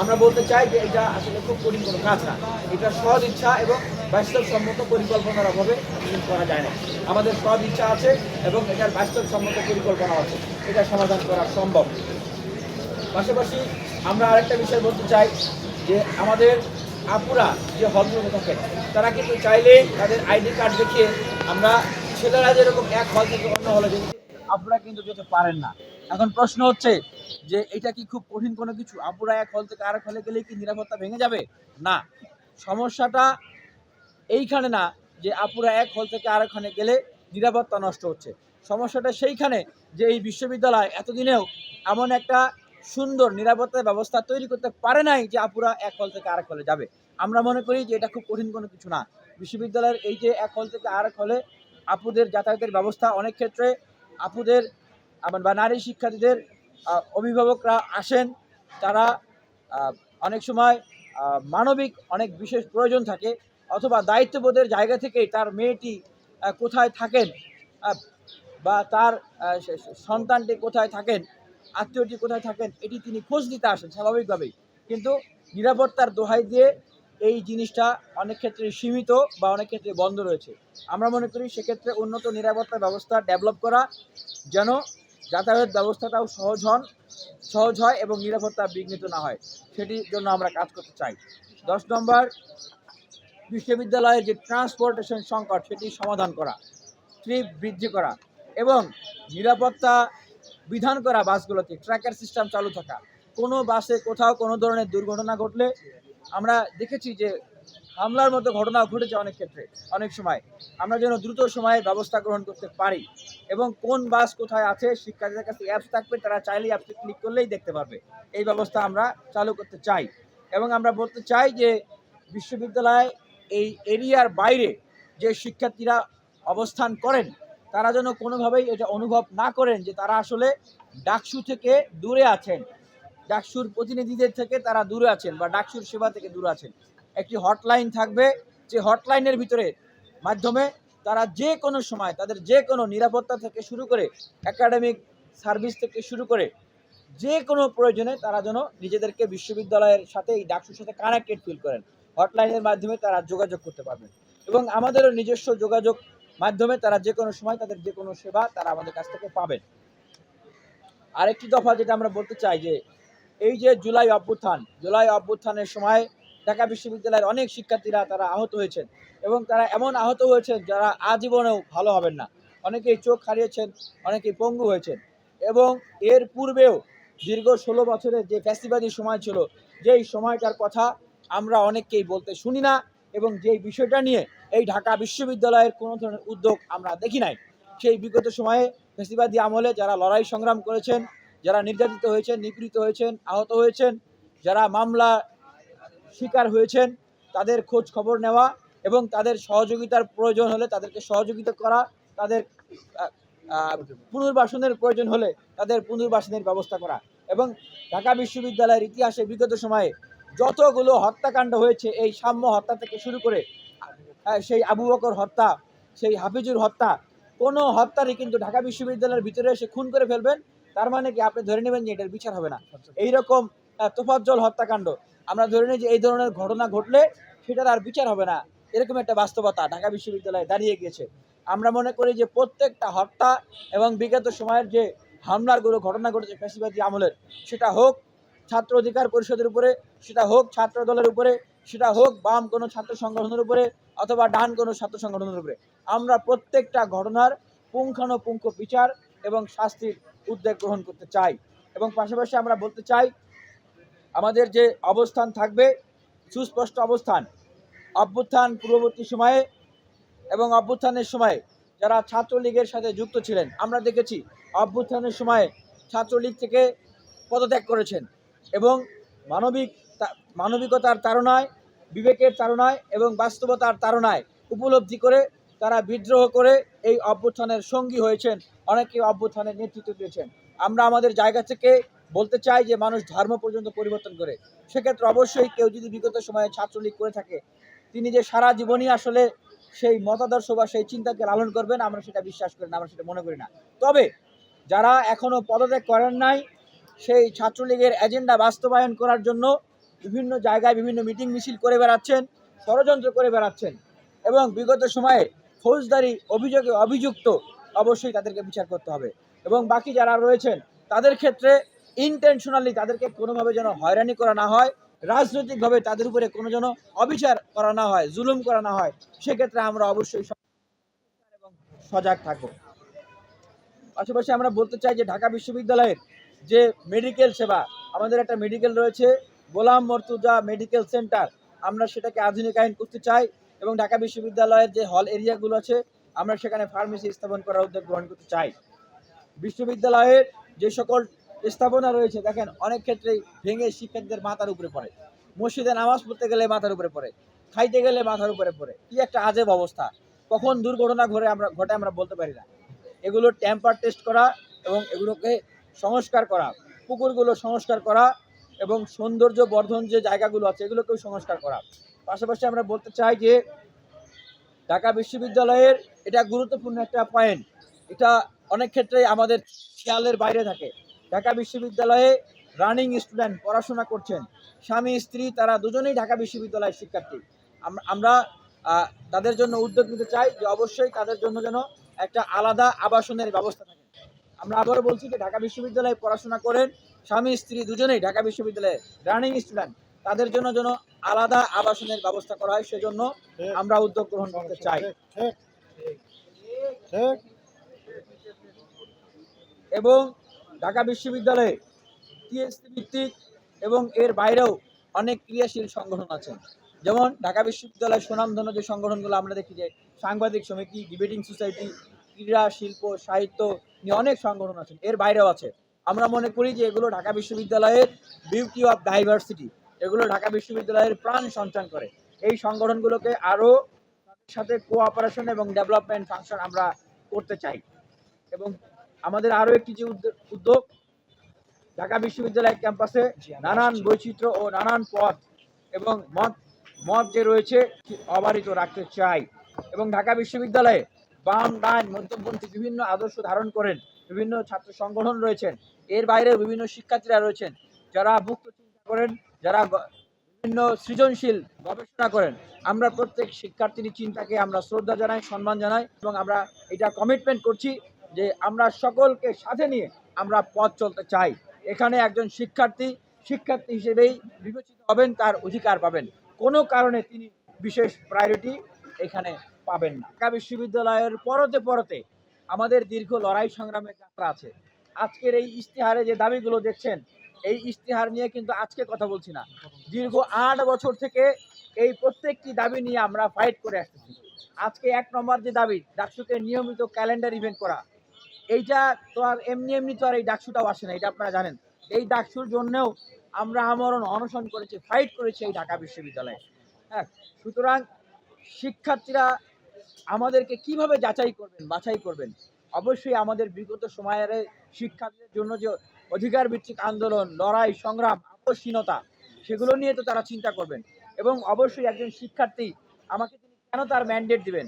আমরা বলতে চাই যে এটা আসলে খুব কঠিন কোনো কাজ না। এটা সহজ ইচ্ছা এবং বাস্তবসম্মত পরিকল্পনার অভাবে করা যায় না। আমাদের সহজ ইচ্ছা আছে এবং এটার বাস্তবসম্মত পরিকল্পনা আছে। এটা সমাধান করা সম্ভব। পাশাপাশি আমরা আরেকটা বিষয় বলতে চাই যে আমাদের আপুরা যে হলগুলো থাকেন তারা কিন্তু চাইলেই তাদের আইডি কার্ড দেখিয়ে আমরা ছেলেরা যেরকম এক হল থেকে অন্য হলে যেতে আপুরা কিন্তু যেতে পারেন না। এখন প্রশ্ন হচ্ছে যে এটা কি খুব কঠিন কোনো কিছু? আপুরা এক হল থেকে আরেক হলে গেলে কি নিরাপত্তা ভেঙে যাবে? না। সমস্যাটা এইখানে না, যে আপুরা এক হল থেকে আরেকখানে গেলে নিরাপত্তা নষ্ট হচ্ছে। সমস্যাটা সেইখানে যে এই বিশ্ববিদ্যালয় এতদিনেও এমন একটা সুন্দর নিরাপত্তার ব্যবস্থা তৈরি করতে পারে নাই যে আপুরা এক হল থেকে আরেক হলে যাবে। আমরা মনে করি যে এটা খুব কঠিন কোনো কিছু না। বিশ্ববিদ্যালয়ের এই যে এক হল থেকে আরেক হলে আপুদের যাতায়াতের ব্যবস্থা অনেক ক্ষেত্রে আপুদের বা নারী শিক্ষার্থীদের অভিভাবকরা আসেন, তারা অনেক সময় মানবিক অনেক বিশেষ প্রয়োজন থাকে অথবা দায়িত্ববোধের জায়গা থেকেই তার মেয়েটি কোথায় থাকেন বা তার সন্তানটি কোথায় থাকেন, আত্মীয়টি কোথায় থাকেন, এটি তিনি খোঁজ দিতে আসেন স্বাভাবিকভাবেই। কিন্তু নিরাপত্তার দোহাই দিয়ে এই জিনিসটা অনেক ক্ষেত্রে সীমিত বা অনেক ক্ষেত্রে বন্ধ রয়েছে। আমরা মনে করি সেক্ষেত্রে উন্নত নিরাপত্তা ব্যবস্থা ডেভেলপ করা যেন যাতায়াত ব্যবস্থাটাও সহজ হন, সহজ হয় এবং নিরাপত্তা বিঘ্নিত না হয়। সেটির জন্য আমরা কাজ করতে চাই। দশ নম্বর, বিশ্ববিদ্যালয়ের যে ট্রান্সপোর্টেশন সংকট সেটি সমাধান করা ট্রিপ বৃদ্ধি করা এবং নিরাপত্তা বিধান করা বাসগুলোতে ট্র্যাকার সিস্টেম চালু থাকা। কোনো বাসে কোথাও কোনো ধরনের দুর্ঘটনা ঘটলে আমরা দেখেছি যে হামলার মতো ঘটনা ঘটেছে অনেক ক্ষেত্রে, অনেক সময়। আমরা যেন দ্রুত সময়ে ব্যবস্থা গ্রহণ করতে পারি এবং কোন বাস কোথায় আছে, শিক্ষার্থীদের কাছে অ্যাপস থাকবে, তারা চাইলেই অ্যাপসে ক্লিক করলেই দেখতে পারবে। এই ব্যবস্থা আমরা চালু করতে চাই এবং আমরা বলতে চাই যে বিশ্ববিদ্যালয় এই এরিয়ার বাইরে যে শিক্ষার্থীরা অবস্থান করেন, তারা যেন কোনোভাবেই এটা অনুভব না করেন যে তারা আসলে ডাকসু থেকে দূরে আছেন। ডাকসুর প্রতিনিধিদের থেকে তারা দূরে আছেন বা ডাকসুর সেবা থেকে দূরে আছেন। একটি হটলাইন থাকবে। যে হটলাইনের ভিতরে মাধ্যমে তারা যে কোনো সময়, তাদের যে কোনো নিরাপত্তা থেকে শুরু করে একাডেমিক সার্ভিস থেকে শুরু করে যে কোনো প্রয়োজনে তারা যেন নিজেদেরকে বিশ্ববিদ্যালয়ের সাথে, এই ডাকসুর সাথে কানেক্টেড ফিল করেন। হটলাইনের মাধ্যমে তারা যোগাযোগ করতে পারবেন। এবং আমাদেরও নিজস্ব যোগাযোগ মাধ্যমে তারা যে কোনো সময় তাদের যে কোনো সেবা তারা আমাদের কাছ থেকে পাবেন। আরেকটি দফা যেটা আমরা বলতে চাই যে, এই যে জুলাই অভ্যুত্থান, জুলাই অভ্যুত্থানের সময় ঢাকা বিশ্ববিদ্যালয়ের অনেক শিক্ষার্থীরা তারা আহত হয়েছেন এবং তারা এমন আহত হয়েছেন যারা আজীবনেও ভালো হবেন না। অনেকেই চোখ হারিয়েছেন, অনেকেই পঙ্গু হয়েছেন এবং এর পূর্বেও দীর্ঘ ষোলো বছরের যে ফ্যাসিবাদী সময় ছিল, যেই সময়টার কথা আমরা অনেককেই বলতে শুনি না এবং যেই বিষয়টা নিয়ে এই ঢাকা বিশ্ববিদ্যালয়ের কোনো ধরনের উদ্যোগ আমরা দেখি নাই, সেই বিগত সময়ে ফেসিবাদী আমলে যারা লড়াই সংগ্রাম করেছেন, যারা নির্যাতিত হয়েছেন, নিপীড়িত হয়েছেন, আহত হয়েছেন, যারা মামলা শিকার হয়েছেন তাদের খোঁজ খবর নেওয়া এবং তাদের সহযোগিতার প্রয়োজন হলে তাদেরকে সহযোগিতা করা তাদের পুনর্বাসনের প্রয়োজন হলে তাদের পুনর্বাসনের ব্যবস্থা করা এবং ঢাকা বিশ্ববিদ্যালয়ের ইতিহাসে বিগত সময়ে যতগুলো হত্যাকাণ্ড হয়েছে এই সাম্য হত্যা থেকে শুরু করে সেই আবু বকর হত্যা সেই হাফিজুর হত্যা কোনো হত্যারই কিন্তু ঢাকা বিশ্ববিদ্যালয়ের ভিতরে এসে খুন করে ফেলবেন তার মানে কি আপনি ধরে নেবেন যে এটার বিচার হবে না। এইরকম আহ, তোফাজ্জল হত্যাকাণ্ড। আমরা ধরে নিই যে এই ধরনের ঘটনা ঘটলে সেটার আর বিচার হবে না। এরকম একটা বাস্তবতা ঢাকা বিশ্ববিদ্যালয়ে দাঁড়িয়ে গিয়েছে। আমরা মনে করি যে প্রত্যেকটা হত্যা এবং বিগত সময়ের যে হামলারগুলো ঘটনা ঘটেছে ফ্যাসিবাদী আমলের, সেটা হোক ছাত্র অধিকার পরিষদের উপরে, সেটা হোক ছাত্র দলের উপরে, সেটা হোক বাম কোনো ছাত্র সংগঠনের উপরে অথবা ডান কোনো ছাত্র সংগঠনের উপরে। আমরা প্রত্যেকটা ঘটনার পুঙ্খানুপুঙ্খ বিচার এবং শাস্তির উদ্যোগ গ্রহণ করতে চাই। এবং পাশাপাশি আমরা বলতে চাই আমাদের যে অবস্থান থাকবে, সুস্পষ্ট অবস্থান। অভ্যুত্থান পূর্ববর্তী সময়ে এবং অভ্যুত্থানের সময়ে যারা ছাত্রলীগের সাথে যুক্ত ছিলেন, আমরা দেখেছি অভ্যুত্থানের সময়ে ছাত্রলীগ থেকে পদত্যাগ করেছেন এবং মানবিক মানবিকতার তারণায় বিবেকের তারণায় এবং বাস্তবতার তারণায় উপলব্ধি করে তারা বিদ্রোহ করে এই অভ্যুত্থানের সঙ্গী হয়েছেন, অনেকে অভ্যুত্থানের নেতৃত্ব দিয়েছেন। আমরা আমাদের জায়গা থেকে বলতে চাই যে মানুষ ধর্ম পর্যন্ত পরিবর্তন করে। সেক্ষেত্রে অবশ্যই কেউ যদি বিগত সময়ে ছাত্রলীগ করে থাকে, তিনি যে সারা জীবনই আসলে সেই মতাদর্শ বা সেই চিন্তাকে লালন করবেন, আমরা সেটা বিশ্বাস করি না, আমরা সেটা মনে করি না। তবে যারা এখনও পদত্যাগ করেন নাই, সেই ছাত্রলীগের এজেন্ডা বাস্তবায়ন করার জন্য বিভিন্ন জায়গায় বিভিন্ন মিটিং মিছিল করে বেড়াচ্ছেন, ষড়যন্ত্র করে বেড়াচ্ছেন এবং বিগত সময়ে ফৌজদারি অভিযোগে অভিযুক্ত অবশ্যই তাদেরকে বিচার করতে হবে। এবং বাকি যারা রয়েছেন, তাদের ক্ষেত্রে ইনটেনশনালি তাদেরকে কোনোভাবে যেন হয়রানি করা না হয়, রাজনৈতিকভাবে তাদের উপরে কোনো যেন অবিচার করা না হয়, জুলুম করা না হয়, সেক্ষেত্রে আমরা অবশ্যই এবং সজাগ থাকব। পাশাপাশি আমরা বলতে চাই যে ঢাকা বিশ্ববিদ্যালয়ের যে মেডিকেল সেবা, আমাদের একটা মেডিকেল রয়েছে, গোলাম মর্তুজা মেডিকেল সেন্টার আমরা সেটাকে আধুনিকায়ন করতে চাই এবং ঢাকা বিশ্ববিদ্যালয়ের যে হল এরিয়াগুলো আছে, আমরা সেখানে ফার্মেসি স্থাপন করার উদ্যোগ গ্রহণ করতে চাই। বিশ্ববিদ্যালয়ের যে সকল স্থাপনা রয়েছে। দেখেন, অনেক ক্ষেত্রেই ভেঙে শিক্ষার্থীদের মাথার উপরে পড়ে। মসজিদে নামাজ পড়তে গেলে মাথার উপরে পড়ে। খাইতে গেলে মাথার উপরে পড়ে। কি একটা আজেব অবস্থা। কখন দুর্ঘটনা ঘটে আমরা ঘটে আমরা বলতে পারি না। এগুলো ট্যাম্পার টেস্ট করা এবং এগুলোকে সংস্কার করা, পুকুরগুলো সংস্কার করা এবং সৌন্দর্য বর্ধন যে জায়গাগুলো আছে, এগুলোকেও সংস্কার করা। পাশাপাশি আমরা বলতে চাই যে, ঢাকা বিশ্ববিদ্যালয়ের এটা গুরুত্বপূর্ণ একটা পয়েন্ট এটা অনেক ক্ষেত্রেই আমাদের খেয়ালের বাইরে থাকে। ঢাকা বিশ্ববিদ্যালয়ে রানিং স্টুডেন্ট পড়াশোনা করছেন। স্বামী স্ত্রী তারা দুজনেই ঢাকা বিশ্ববিদ্যালয়ের শিক্ষার্থী। আমরা তাদের জন্য উদ্যোগ নিতে চাই যে অবশ্যই তাদের জন্য যেন একটা আলাদা আবাসনের ব্যবস্থা থাকে। আমরা আবারও বলছি যে ঢাকা বিশ্ববিদ্যালয়ে পড়াশোনা করেন স্বামী স্ত্রী দুজনেই ঢাকা বিশ্ববিদ্যালয়ে রানিং স্টুডেন্ট। তাদের জন্য যেন আলাদা আবাসনের ব্যবস্থা করা হয় সেজন্য আমরা উদ্যোগ গ্রহণ করতে চাই। এবং ঢাকা বিশ্ববিদ্যালয়ে টিএসসি ভিত্তিক এবং এর বাইরেও অনেক ক্রিয়াশীল সংগঠন আছে। যেমন ঢাকা বিশ্ববিদ্যালয়ের সুনামধন্য যে সংগঠনগুলো আমরা দেখি যে সাংবাদিক সমিতি, ডিবেটিং সোসাইটি, ক্রীড়া, শিল্প, সাহিত্য নিয়ে অনেক সংগঠন আছে, এর বাইরেও আছে। আমরা মনে করি যে এগুলো ঢাকা বিশ্ববিদ্যালয়ের বিউটি অফ ডাইভার্সিটি এগুলো ঢাকা বিশ্ববিদ্যালয়ের প্রাণ সঞ্চার করে। এই সংগঠনগুলোকে আরও সাথে কোঅপারেশন এবং ডেভেলপমেন্ট ফাংশন আমরা করতে চাই। এবং আমাদের আরও একটি যে উদ্যোগ- উদ্যোগ ঢাকা বিশ্ববিদ্যালয় ক্যাম্পাসে নানান বৈচিত্র্য ও নানান পথ এবং মত মত যে রয়েছে অবারিত রাখতে চাই। এবং ঢাকা বিশ্ববিদ্যালয়ে বাম ডান মধ্যপন্থী বিভিন্ন আদর্শ ধারণ করেন বিভিন্ন ছাত্র সংগঠন রয়েছেন এর বাইরে বিভিন্ন শিক্ষার্থীরা রয়েছেন যারা মুক্ত চিন্তা করেন যারা বিভিন্ন সৃজনশীল গবেষণা করেন। আমরা প্রত্যেক শিক্ষার্থীর চিন্তাকে আমরা শ্রদ্ধা জানাই সম্মান জানাই এবং আমরা এটা কমিটমেন্ট করছি যে আমরা সকলকে সাথে নিয়ে আমরা পথ চলতে চাই। এখানে একজন শিক্ষার্থী শিক্ষার্থী হিসেবেই বিবেচিত হবেন, তার অধিকার পাবেন। কোনো কারণে তিনি বিশেষ প্রায়োরিটি এখানে পাবেন না। ঢাকা বিশ্ববিদ্যালয়ের পরতে পরতে আমাদের দীর্ঘ লড়াই সংগ্রামের যাত্রা আছে। আজকের এই ইশতেহারে যে দাবিগুলো দেখছেন, এই ইশতেহার নিয়ে কিন্তু আজকে কথা বলছি না। দীর্ঘ আট বছর থেকে এই প্রত্যেকটি দাবি নিয়ে আমরা ফাইট করে আসতেছি। আজকে এক নম্বর যে দাবি, ডাকসুকে নিয়মিত ক্যালেন্ডার ইভেন্ট করা। এইটা তো আর এমনি এমনি তো আর এই ডাকসুটাও আসে না, এটা আপনারা জানেন। এই ডাকসুর জন্যও আমরা আমরণ অনশন করেছি ফাইট করেছি এই ঢাকা বিশ্ববিদ্যালয়ে। হ্যাঁ সুতরাং শিক্ষার্থীরা আমাদেরকে কীভাবে যাচাই করবেন, বাছাই করবেন? অবশ্যই আমাদের বিগত সময়ের শিক্ষার্থীদের জন্য যে অধিকার ভিত্তিক আন্দোলন, লড়াই, সংগ্রাম আপসহীনতা সেগুলো নিয়ে তো তারা চিন্তা করবেন। এবং অবশ্যই একজন শিক্ষার্থী আমাকে তিনি কেন তার ম্যান্ডেট দিবেন?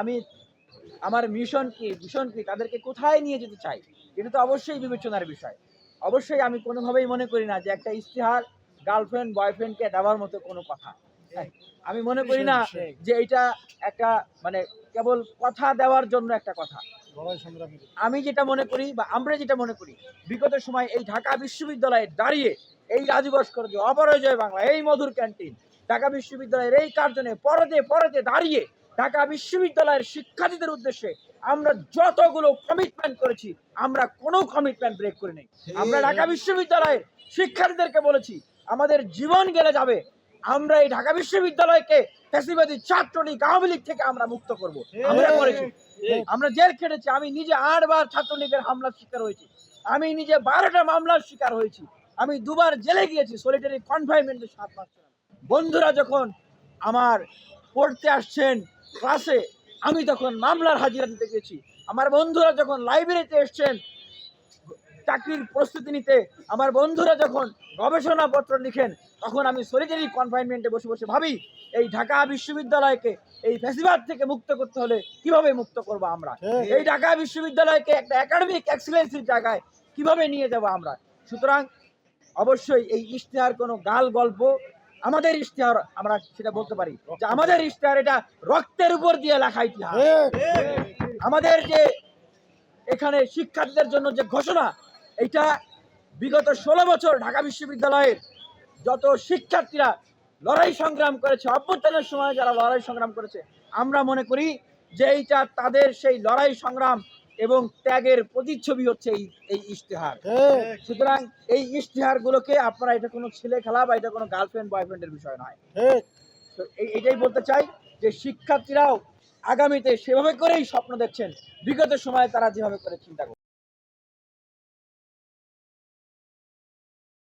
আমি আমার মিশন কি মিশন কি তাদেরকে কোথায় নিয়ে যেতে চাই? এটা তো অবশ্যই বিবেচনার বিষয়। অবশ্যই আমি কোনোভাবেই মনে করি না যে একটা ইশতেহার গার্লফ্রেন্ড বয়ফ্রেন্ডকে দেওয়ার মতো কোনো কথা। হ্যাঁ, আমি মনে করি না যে এটা একটা মানে কেবল কথা দেওয়ার জন্য একটা কথা। আমি যেটা মনে করি বা আমরা যেটা মনে করি বিগত সময় এই ঢাকা বিশ্ববিদ্যালয়ে দাঁড়িয়ে এই রাজু ভাস্কর্য অপরাজয় বাংলা এই মধুর ক্যান্টিন ঢাকা বিশ্ববিদ্যালয়ের এই কার্জনে পরতে পরতে দাঁড়িয়ে ঢাকা বিশ্ববিদ্যালয়ের শিক্ষার্থীদের উদ্দেশ্যে আমরা যতগুলো কমিটমেন্ট করেছি আমরা কোনো কমিটমেন্ট ব্রেক করে নেই। আমরা ঢাকা বিশ্ববিদ্যালয়ের শিক্ষার্থীদেরকে বলেছি আমাদের জীবন গেলে যাবে। আমরা এই ঢাকা বিশ্ববিদ্যালয়কে ফ্যাসিবাদী ছাত্রলীগ আওয়ামী লীগ থেকে আমরা মুক্ত করব। আমরা করেছি। আমরা জেল খেটেছি। আমি নিজে আটবার ছাত্রলীগের হামলার শিকার হয়েছি। আমি নিজে বারোটা মামলার শিকার হয়েছি। আমি দুবার জেলে গিয়েছি সলিটারি কনফাইনমেন্টে সাত মাস। বন্ধুরা যখন আমার পড়তে আসছেন ক্লাসে আমি তখন মামলার হাজিরা দিতে গেছি আমার বন্ধুরা যখন লাইব্রেরিতে এসছেন চাকরির প্রস্তুতি নিতে আমার বন্ধুরা যখন গবেষণাপত্র লিখেন তখন আমি সলিটারি কনফাইনমেন্টে বসে বসে ভাবি এই ঢাকা বিশ্ববিদ্যালয়কে এই ফ্যাসিবাদ থেকে মুক্ত করতে হলে কীভাবে মুক্ত করব আমরা? এই ঢাকা বিশ্ববিদ্যালয়কে একটা একাডেমিক এক্সেলেন্সির জায়গায় কীভাবে নিয়ে যাব আমরা? সুতরাং অবশ্যই এই ইশতেহার কোনো গাল গল্প আমাদের ইশতেহার আমরা সেটা বলতে পারি যে আমাদের ইশতেহার এটা রক্তের উপর দিয়ে লেখা ইতিহাস। আমাদের যে এখানে শিক্ষার্থীদের জন্য যে ঘোষণা এটা বিগত ষোলো বছর ঢাকা বিশ্ববিদ্যালয়ের যত শিক্ষার্থীরা লড়াই সংগ্রাম করেছে অভ্যুত্থানের সময় যারা লড়াই সংগ্রাম করেছে আমরা মনে করি যে এইটা তাদের সেই লড়াই সংগ্রাম এবং ত্যাগের প্রতিচ্ছবি হচ্ছে এই এই ইশতেহার। সুতরাং এই ইশতেহারগুলোকে আপনারা এটা কোনো ছেলে খেলা বা এটা কোনো গার্লফ্রেন্ড বয়ফ্রেন্ডের বিষয় নয়। তো এই- এটাই বলতে চাই যে শিক্ষার্থীরাও আগামীতে সেভাবে করেই স্বপ্ন দেখছেন। বিগত সময়ে তারা যেভাবে করে চিন্তা করছে